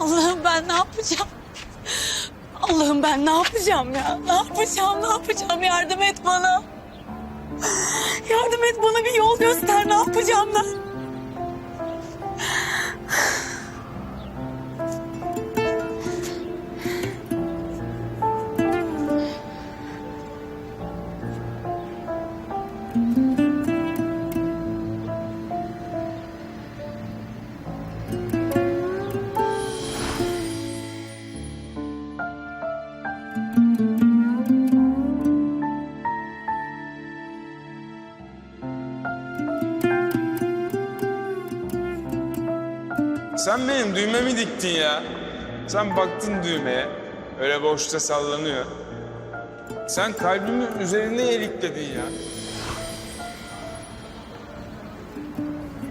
Allah'ım ben ne yapacağım? Allah'ım ben ne yapacağım ya? Ne yapacağım, ne yapacağım? Yardım et bana. Yardım et bana bir yol göster. Ne yapacağım ben? Sen benim düğmemi diktin ya. Sen baktın düğmeye. Öyle boşta sallanıyor. Sen kalbimin üzerine elikledin ya.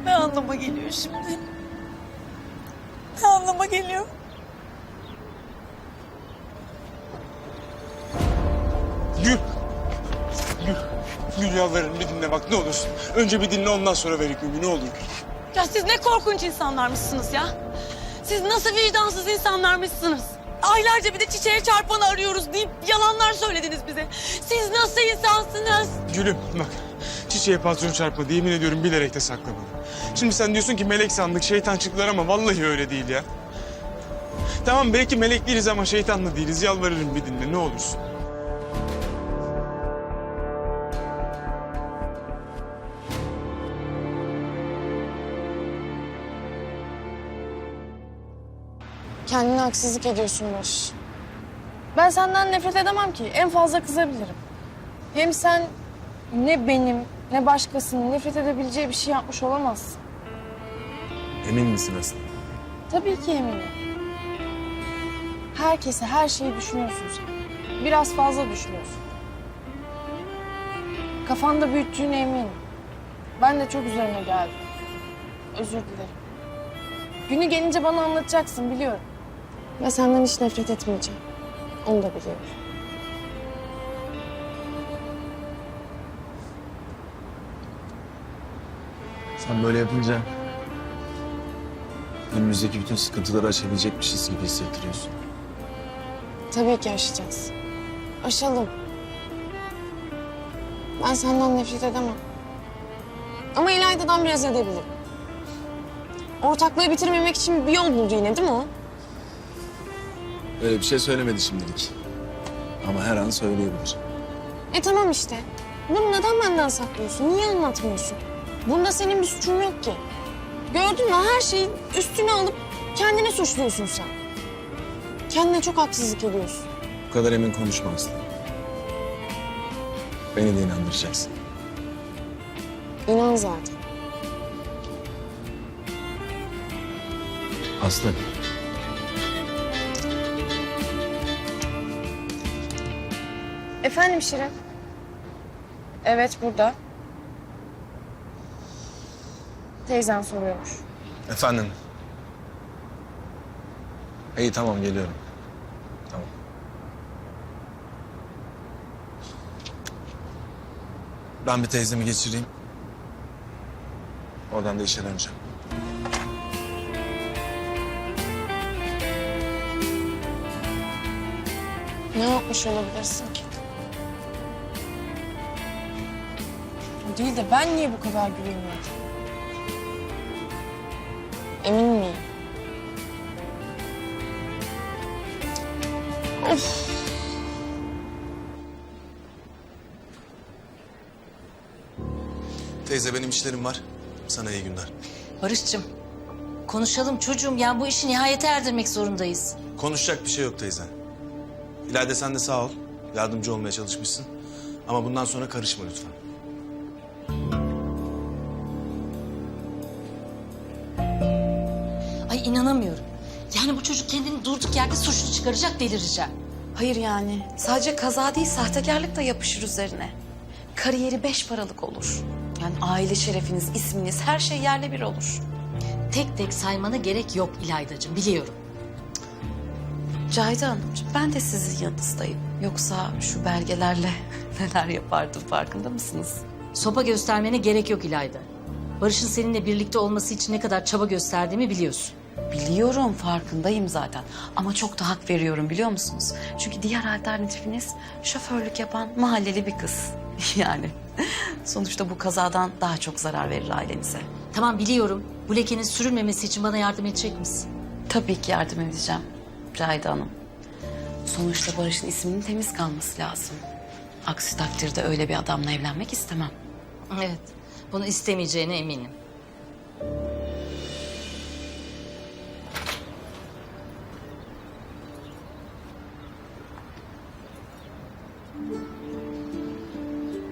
Ne anlama geliyor şimdi? Ne anlama geliyor? Gül. Gül. Gül yalvarırım bir dinle bak ne olursun. Önce bir dinle ondan sonra ver hükmümü ne olur Gül. Ya siz ne korkunç insanlarmışsınız ya. Siz nasıl vicdansız insanlarmışsınız. Aylarca bir de çiçeğe çarpanı arıyoruz deyip yalanlar söylediniz bize. Siz nasıl insansınız? Gülüm bak çiçeğe patron çarpmadı yemin ediyorum bilerek de saklamadı. Şimdi sen diyorsun ki melek sandık şeytan çıktılar ama vallahi öyle değil ya. Tamam belki melek değiliz ama şeytan da değiliz yalvarırım bir dinle ne olursun. Haksızlık ediyorsun Barış. Ben senden nefret edemem ki. En fazla kızabilirim. Hem sen ne benim ne başkasının nefret edebileceği bir şey yapmış olamazsın. Emin misin Aslı? Tabii ki eminim. Herkese her şeyi düşünüyorsun sen. Biraz fazla düşünüyorsun. Kafanda büyüttüğüne eminim. Ben de çok üzerine geldim. Özür dilerim. Günü gelince bana anlatacaksın biliyorum. Ve senden hiç nefret etmeyeceğim. Onu da biliyorum. Sen böyle yapınca önümüzdeki bütün sıkıntıları aşabilecekmişiz gibi hissettiriyorsun. Tabii ki aşacağız. Aşalım. Ben senden nefret edemem. Ama İlayda'dan biraz edebilirim. Ortaklığı bitirmemek için bir yol buldu yine değil mi o? Öyle bir şey söylemedi şimdilik. Ama her an söyleyebilir. E tamam işte. Bunu neden benden saklıyorsun? Niye anlatmıyorsun? Bunda senin bir suçun yok ki. Gördün mü her şeyi üstüne alıp kendini suçluyorsun sen. Kendine çok haksızlık ediyorsun. Bu kadar emin konuşma Aslı. Beni de inandıracaksın. İnan zaten. Aslı. Efendim Şirin? Evet burada. Teyzen soruyormuş. Efendim. İyi tamam geliyorum. Tamam. Ben bir teyzemi geçireyim. Oradan da işe döneceğim. Ne yapmış olabilirsin değil de ben niye bu kadar güveniyorum? Emin miyim? Of. Teyze benim işlerim var. Sana iyi günler. Barış'cığım konuşalım çocuğum. Yani bu işi nihayete erdirmek zorundayız. Konuşacak bir şey yok teyze. İleride sen de sağ ol. Yardımcı olmaya çalışmışsın. Ama bundan sonra karışma lütfen. Kendini durduk yerde suçlu çıkaracak delireceğim. Hayır yani. Sadece kaza değil, sahtekarlık da yapışır üzerine. Kariyeri beş paralık olur. Yani aile şerefiniz, isminiz, her şey yerle bir olur. Tek tek saymana gerek yok İlaydacığım biliyorum. Cahide Hanımcığım, ben de sizin yanınızdayım. Yoksa şu belgelerle neler yapardım farkında mısınız? Sopa göstermene gerek yok İlayda. Barış'ın seninle birlikte olması için ne kadar çaba gösterdiğimi biliyorsun. Biliyorum, farkındayım zaten. Ama çok da hak veriyorum biliyor musunuz? Çünkü diğer alternatifiniz şoförlük yapan mahalleli bir kız. Yani sonuçta bu kazadan daha çok zarar verir ailenize. Tamam biliyorum. Bu lekenin sürülmemesi için bana yardım edecek misin? Tabii ki yardım edeceğim Cahide Hanım. Sonuçta Barış'ın isminin temiz kalması lazım. Aksi takdirde öyle bir adamla evlenmek istemem. Evet. Bunu istemeyeceğine eminim.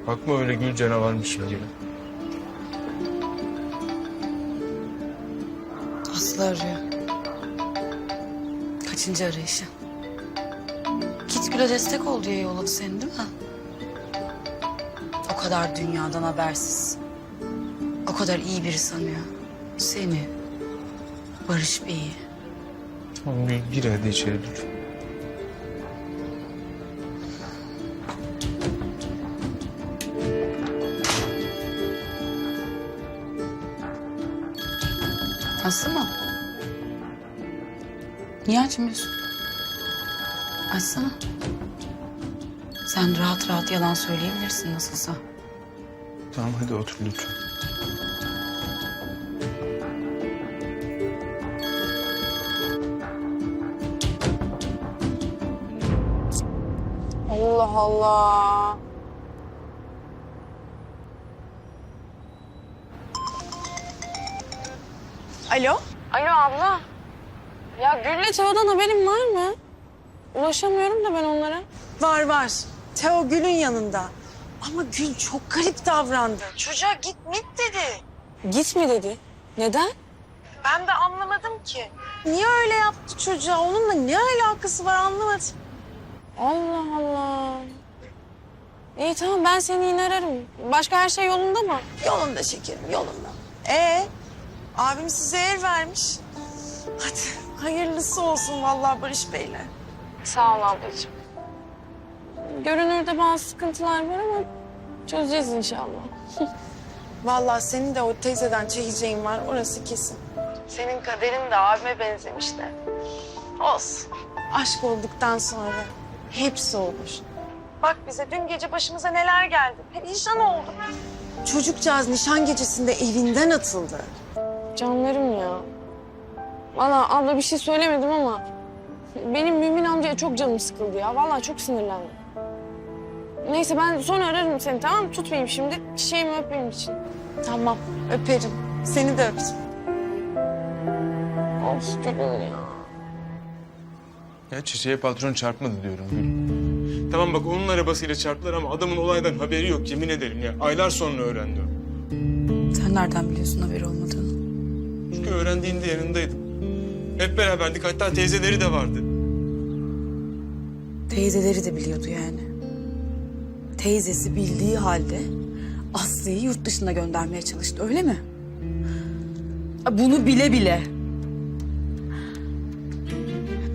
Bakma öyle gül canavarmışım gibi. Aslı arıyor. Kaçıncı arayışı? Kitgül'e destek ol diye yolladı seni değil mi? O kadar dünyadan habersiz. O kadar iyi biri sanıyor. Seni. Barış Bey'i. Tamam gül gir hadi içeri dur. Niye açmıyorsun? Açsana. Sen rahat rahat yalan söyleyebilirsin nasılsa. Tamam hadi otur lütfen. Allah Allah. Alo? Alo abla. Ya Gül'le Teo'dan haberin var mı? Ulaşamıyorum da ben onlara. Var var. Teo Gül'ün yanında. Ama Gül çok garip davrandı. Çocuğa git git dedi. Gitme dedi. Neden? Ben de anlamadım ki. Niye öyle yaptı çocuğa? Onunla ne alakası var anlamadım. Allah Allah. İyi tamam ben seni yine ararım. Başka her şey yolunda mı? Yolunda şekerim yolunda. Ee, abim size ev vermiş. Hadi hayırlısı olsun vallahi Barış Bey'le. Sağ ol ablacığım. Görünürde bazı sıkıntılar var ama çözeceğiz inşallah. Vallahi senin de o teyzeden çekeceğin var orası kesin. Senin kaderin de abime benzemiş de. Olsun. Aşk olduktan sonra hepsi olur. Bak bize dün gece başımıza neler geldi. Perişan olduk. Çocukcağız nişan gecesinde evinden atıldı. Canlarım ya. Valla abla bir şey söylemedim ama benim Mümin amcaya çok canım sıkıldı ya. Valla çok sinirlendim. Neyse ben sonra ararım seni tamam mı? Tutmayayım şimdi. Çiçeğimi öpeyim için. Tamam öperim. Seni de öptüm. Of gülüm ya. Ya çiçeğe patron çarpmadı diyorum Gül. Tamam bak onun arabasıyla çarptılar ama adamın olaydan haberi yok yemin ederim ya. Aylar sonra öğrendi o. Sen nereden biliyorsun haberi olmadığını? Çünkü öğrendiğinde yanındaydım. Hep beraberdik hatta teyzeleri de vardı. Teyzeleri de biliyordu yani. Teyzesi bildiği halde Aslı'yı yurt dışına göndermeye çalıştı öyle mi? Bunu bile bile.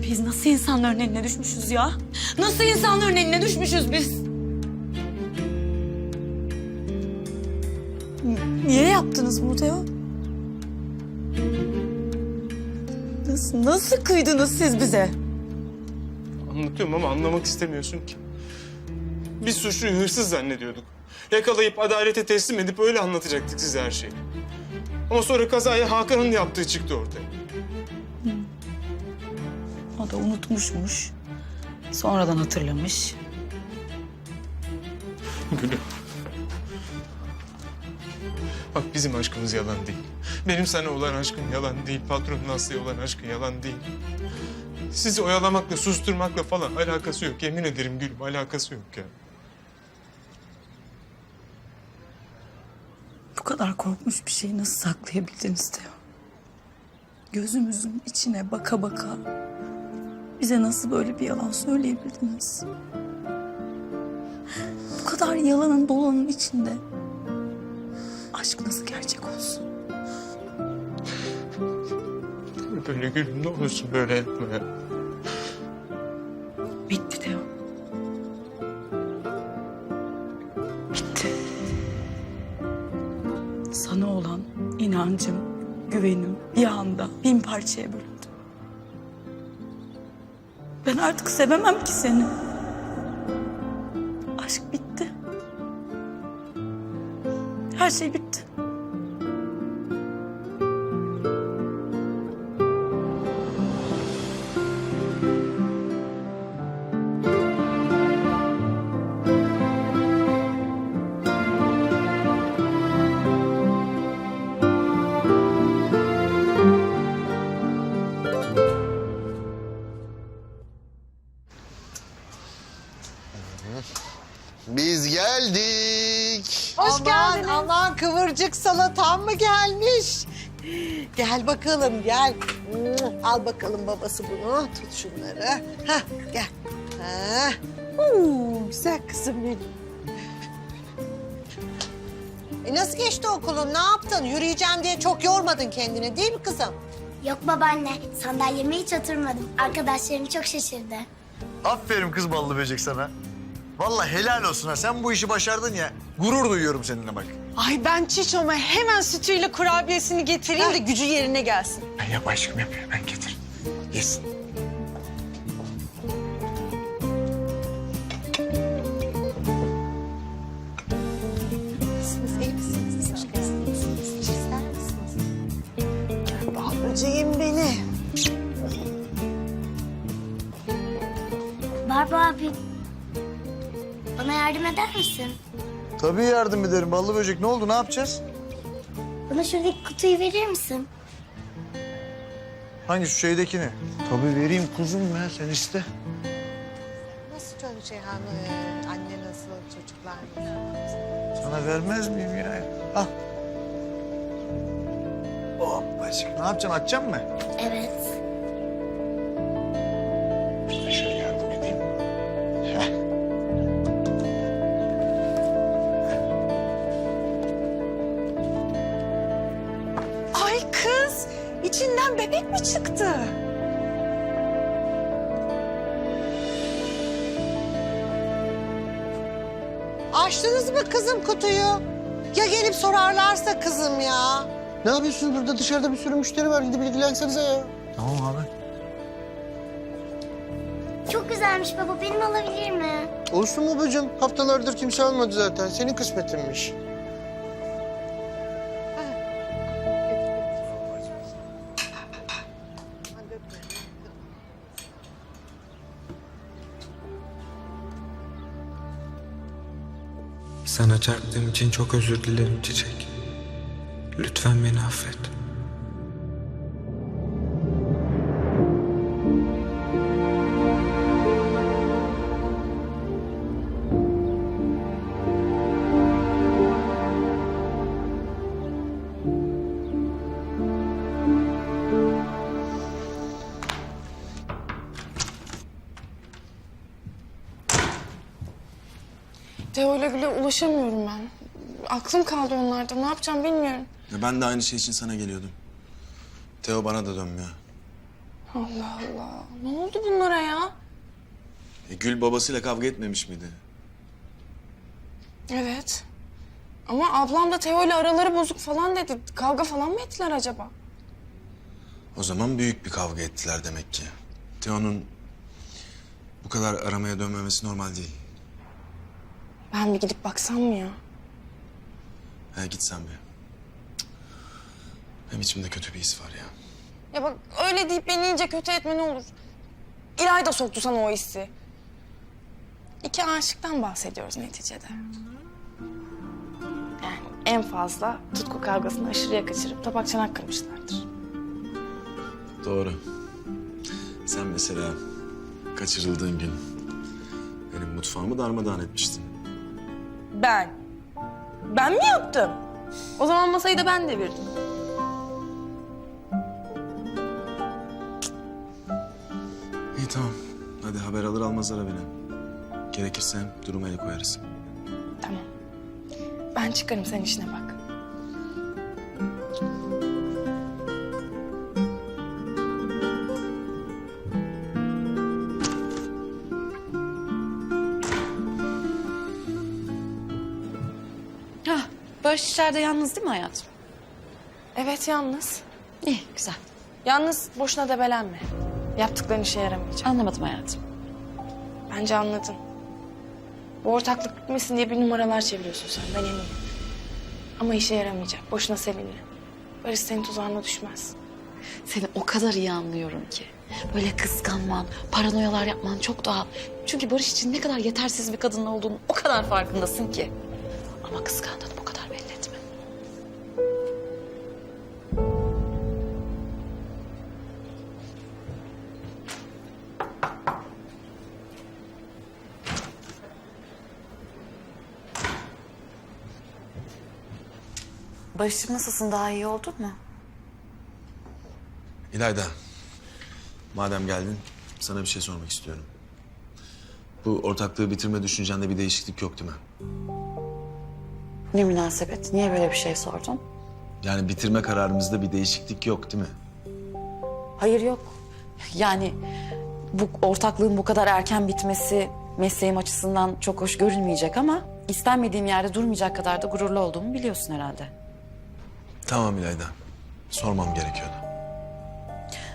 Biz nasıl insanların eline düşmüşüz ya? Nasıl insanların eline düşmüşüz biz? Niye yaptınız bunu Nasıl, kıydınız siz bize? Anlatıyorum ama anlamak istemiyorsun ki. Biz suçluyu hırsız zannediyorduk. Yakalayıp adalete teslim edip öyle anlatacaktık size her şeyi. Ama sonra kazaya Hakan'ın yaptığı çıktı ortaya. O da unutmuşmuş. Sonradan hatırlamış. Gülüm. Bak bizim aşkımız yalan değil. Benim sana olan aşkım yalan değil. Patronun Aslı'ya olan aşkı yalan değil. Sizi oyalamakla, susturmakla falan alakası yok. Yemin ederim gülüm alakası yok ya. Bu kadar korkmuş bir şeyi nasıl saklayabildiniz Teo? Gözümüzün içine baka baka bize nasıl böyle bir yalan söyleyebildiniz? Bu kadar yalanın dolanın içinde aşk nasıl gerçek olsun? böyle gülüm ne olursun böyle etme. Bitti Teo. Bitti. Sana olan inancım, güvenim bir anda bin parçaya bölündü. Ben artık sevemem ki seni. Aşk bitti. Her şey bitti. Salatan mı gelmiş? Gel bakalım gel. Al bakalım babası bunu. Tut şunları. Hah gel. Ha. Güzel kızım benim. E nasıl geçti okulun? Ne yaptın? Yürüyeceğim diye çok yormadın kendini değil mi kızım? Yok babaanne, sandalyeme hiç oturmadım. Arkadaşlarım çok şaşırdı. Aferin kız ballı böcek sana. Vallahi helal olsun ha. Sen bu işi başardın ya. Gurur duyuyorum seninle bak. Ay ben Çiçom'a hemen sütüyle kurabiyesini getireyim de gücü yerine gelsin. Ben yap aşkım yapıyor. Ben getir. Yesin. Böceğim beni. Barba abi, yardım eder misin? Tabii yardım ederim ballı böcek. Ne oldu? Ne yapacağız? Bana şuradaki kutuyu verir misin? Hangi şu şeydekini? Tabii vereyim kuzum ya. Sen iste. Nasıl çocuk Ceyhan? Ee, Anne nasıl? Çocuklar nasıl? Sana vermez miyim ya? Al. Hoppacık. Ne yapacaksın? Açacaksın mı? Evet. İçinden bebek mi çıktı? Açtınız mı kızım kutuyu? Ya gelip sorarlarsa kızım ya. Ne yapıyorsunuz burada? Dışarıda bir sürü müşteri var. Gidip ilgilensenize ya. Tamam abi. Çok güzelmiş baba, benim alabilir mi? Olsun babacığım. Haftalardır kimse almadı zaten. Senin kısmetinmiş. Sana çarptığım için çok özür dilerim Çiçek. Lütfen beni affet. Ulaşamıyorum ben. Aklım kaldı onlarda. Ne yapacağım bilmiyorum. Ya ben de aynı şey için sana geliyordum. Teo bana da dönmüyor. Allah Allah. Ne oldu bunlara ya? E, Gül babasıyla kavga etmemiş miydi? Evet. Ama ablam da Teo'yla araları bozuk falan dedi. Kavga falan mı ettiler acaba? O zaman büyük bir kavga ettiler demek ki. Teo'nun bu kadar aramaya dönmemesi normal değil. Ben bir gidip baksam mı ya? Ha git sen bir. Hem içimde kötü bir his var ya. Ya bak öyle deyip beni iyice kötü etme ne olur. İlay da soktu sana o hissi. İki aşıktan bahsediyoruz neticede. Yani en fazla tutku kavgasını aşırıya kaçırıp tabak çanak kırmışlardır. Doğru. Sen mesela kaçırıldığın gün benim mutfağımı darmadağın etmiştin. Ben? Ben mi yaptım? O zaman masayı da ben devirdim. İyi tamam. Hadi haber alır almaz ara beni. Gerekirse duruma el koyarız. Tamam. Ben çıkarım sen işine bak. Barış içeride yalnız değil mi hayatım? Evet yalnız. İyi, güzel. Yalnız boşuna debelenme. Yaptıkların işe yaramayacak. Anlamadım hayatım. Bence anladın. Bu ortaklık bitmesin diye bir numaralar çeviriyorsun sen. Ben eminim. Ama işe yaramayacak. Boşuna sevinme. Barış senin tuzağına düşmez. Seni o kadar iyi anlıyorum ki. Böyle kıskanman, paranoyalar yapman çok doğal. Çünkü Barış için ne kadar yetersiz bir kadın olduğunu o kadar farkındasın ki. Ama kıskandığını Barış'cığım nasılsın? Daha iyi oldun mu? İlayda, madem geldin sana bir şey sormak istiyorum. Bu ortaklığı bitirme düşüncende bir değişiklik yok değil mi? Ne münasebet? Niye böyle bir şey sordun? Yani bitirme kararımızda bir değişiklik yok değil mi? Hayır yok. Yani bu ortaklığın bu kadar erken bitmesi mesleğim açısından çok hoş görülmeyecek ama istenmediğim yerde durmayacak kadar da gururlu olduğumu biliyorsun herhalde. Tamam İlayda, sormam gerekiyordu.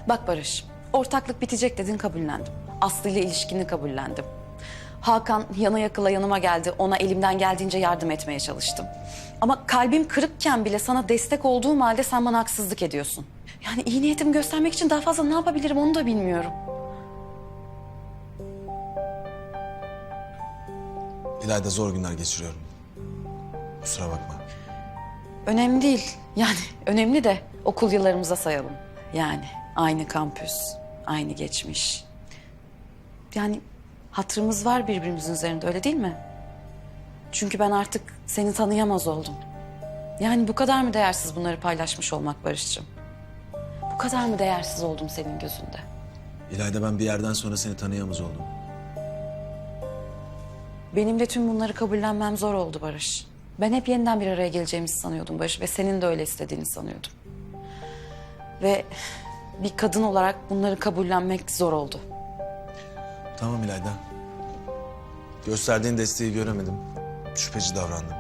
Bak Barış, ortaklık bitecek dedin kabullendim. Aslı ile ilişkini kabullendim. Hakan yana yakıla yanıma geldi. Ona elimden geldiğince yardım etmeye çalıştım. Ama kalbim kırıkken bile sana destek olduğum halde sen bana haksızlık ediyorsun. Yani iyi niyetimi göstermek için daha fazla ne yapabilirim onu da bilmiyorum. İlayda zor günler geçiriyorum. Kusura bakma. Önemli değil. Yani önemli de okul yıllarımıza sayalım. Yani aynı kampüs, aynı geçmiş. Yani hatırımız var birbirimizin üzerinde öyle değil mi? Çünkü ben artık seni tanıyamaz oldum. Yani bu kadar mı değersiz bunları paylaşmış olmak Barış'cığım? Bu kadar mı değersiz oldum senin gözünde? İlayda ben bir yerden sonra seni tanıyamaz oldum. Benim de tüm bunları kabullenmem zor oldu Barış. Ben hep yeniden bir araya geleceğimizi sanıyordum Barış ve senin de öyle istediğini sanıyordum. Ve bir kadın olarak bunları kabullenmek zor oldu. Tamam İlayda. Gösterdiğin desteği göremedim. Şüpheci davrandım.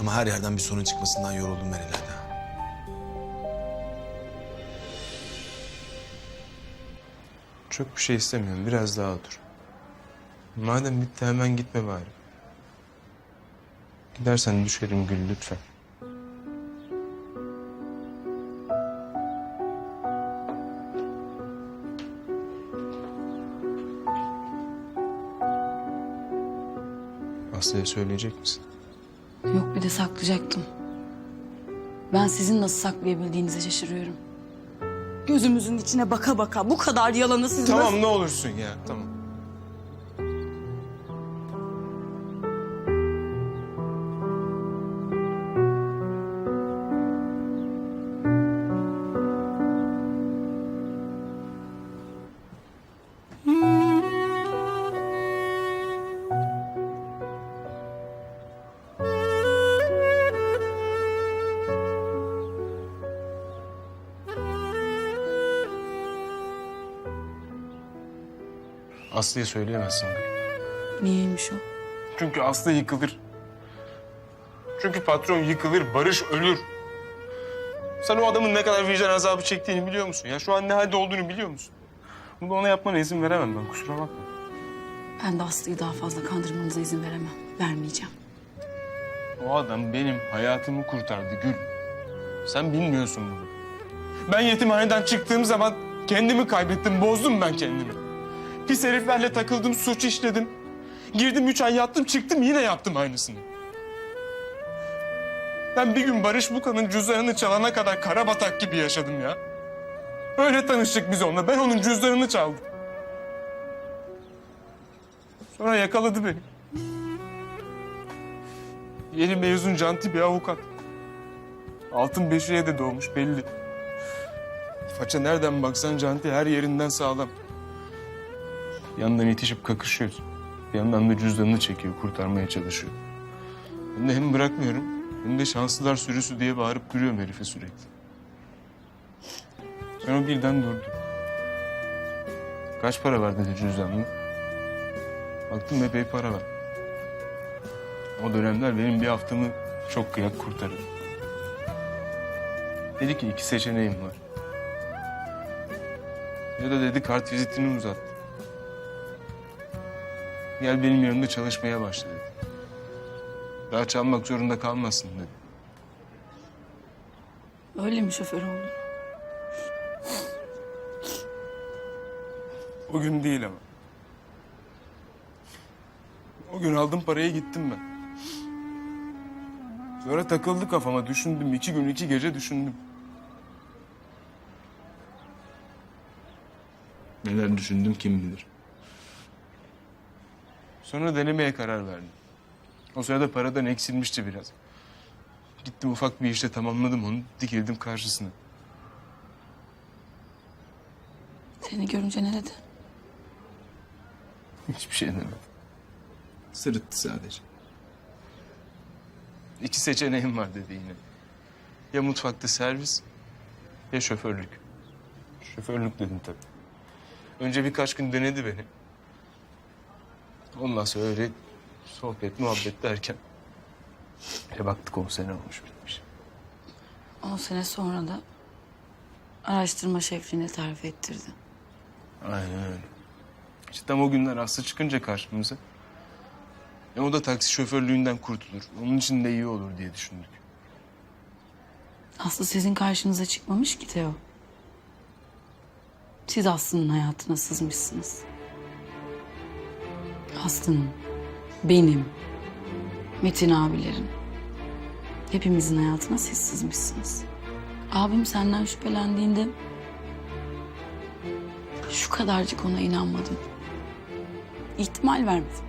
Ama her yerden bir sorun çıkmasından yoruldum ben İlayda. Çok bir şey istemiyorum. Biraz daha otur. Madem bitti hemen gitme bari. Gidersen düşerim Gül lütfen. Aslı'ya söyleyecek misin? Yok bir de saklayacaktım. Ben sizin nasıl saklayabildiğinize şaşırıyorum. Gözümüzün içine baka baka bu kadar yalanı siz nasıl... Tamam ne olursun ya tamam. Aslı'ya söyleyemezsin Gül. Niyeymiş o? Çünkü Aslı yıkılır. Çünkü patron yıkılır, Barış ölür. Sen o adamın ne kadar vicdan azabı çektiğini biliyor musun? Ya şu an ne halde olduğunu biliyor musun? Bunu ona yapmana izin veremem ben, kusura bakma. Ben de Aslı'yı daha fazla kandırmanıza izin veremem. Vermeyeceğim. O adam benim hayatımı kurtardı Gül. Sen bilmiyorsun bunu. Ben yetimhaneden çıktığım zaman kendimi kaybettim, bozdum ben kendimi. Pis heriflerle takıldım, suç işledim. Girdim üç ay yattım, çıktım yine yaptım aynısını. Ben bir gün Barış Buka'nın cüzdanını çalana kadar karabatak gibi yaşadım ya. Öyle tanıştık biz onunla. Ben onun cüzdanını çaldım. Sonra yakaladı beni. Yeni mezun canti bir avukat. Altın beşiğe de doğmuş belli. Faça nereden baksan canti her yerinden sağlam. Bir yandan itişip kakışıyoruz. Bir yandan da cüzdanını çekiyor, kurtarmaya çalışıyor. Ben de hem bırakmıyorum hem de şanslılar sürüsü diye bağırıp duruyorum herife sürekli. O birden durdum. Kaç para var dedi cüzdanını. Baktım epey para var. O dönemler benim bir haftamı çok kıyak kurtarır. Dedi ki iki seçeneğim var. Ya da dedi kart vizitini uzat. Gel benim yanımda çalışmaya başla dedi. Daha çalmak zorunda kalmasın dedi. Öyle mi şoför oldun? O gün değil ama. O gün aldım parayı gittim ben. Sonra takıldı kafama düşündüm. iki gün iki gece düşündüm. Neler düşündüm kim bilir. Sonra denemeye karar verdim. O sırada paradan eksilmişti biraz. Gittim ufak bir işte tamamladım onu. Dikildim karşısına. Seni görünce ne dedi? Hiçbir şey demedi. Sırıttı sadece. İki seçeneğim var dedi yine. Ya mutfakta servis ya şoförlük. Şoförlük dedim tabii. Önce birkaç gün denedi beni. Ondan sonra öyle sohbet muhabbet derken... ...bir baktık on sene olmuş bitmiş. 10 sene sonra da araştırma şefliğini terfi ettirdi. Aynen öyle. İşte tam o günler Aslı çıkınca karşımıza... E o da taksi şoförlüğünden kurtulur. Onun için de iyi olur diye düşündük. Aslı sizin karşınıza çıkmamış ki Teo. Siz Aslı'nın hayatına sızmışsınız. Aslı'nın, benim, Metin abilerin. Hepimizin hayatına siz sızmışsınız. Abim senden şüphelendiğinde şu kadarcık ona inanmadım. İhtimal vermedim.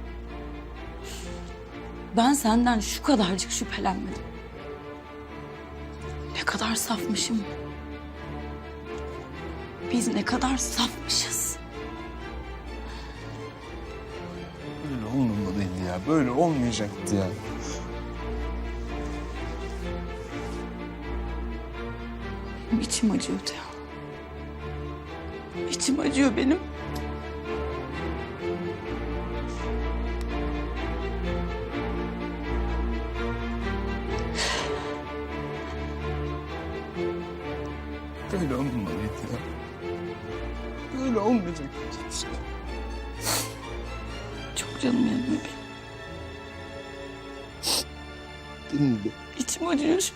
Ben senden şu kadarcık şüphelenmedim. Ne kadar safmışım. Biz ne kadar safmışız. Ya. Böyle olmayacaktı ya. İçim acıyor Teo. İçim acıyor benim. Böyle olmamalıydı ya. Böyle olmayacaktı. Çok canım yanıyor benim. Dinle. İçim acıyor.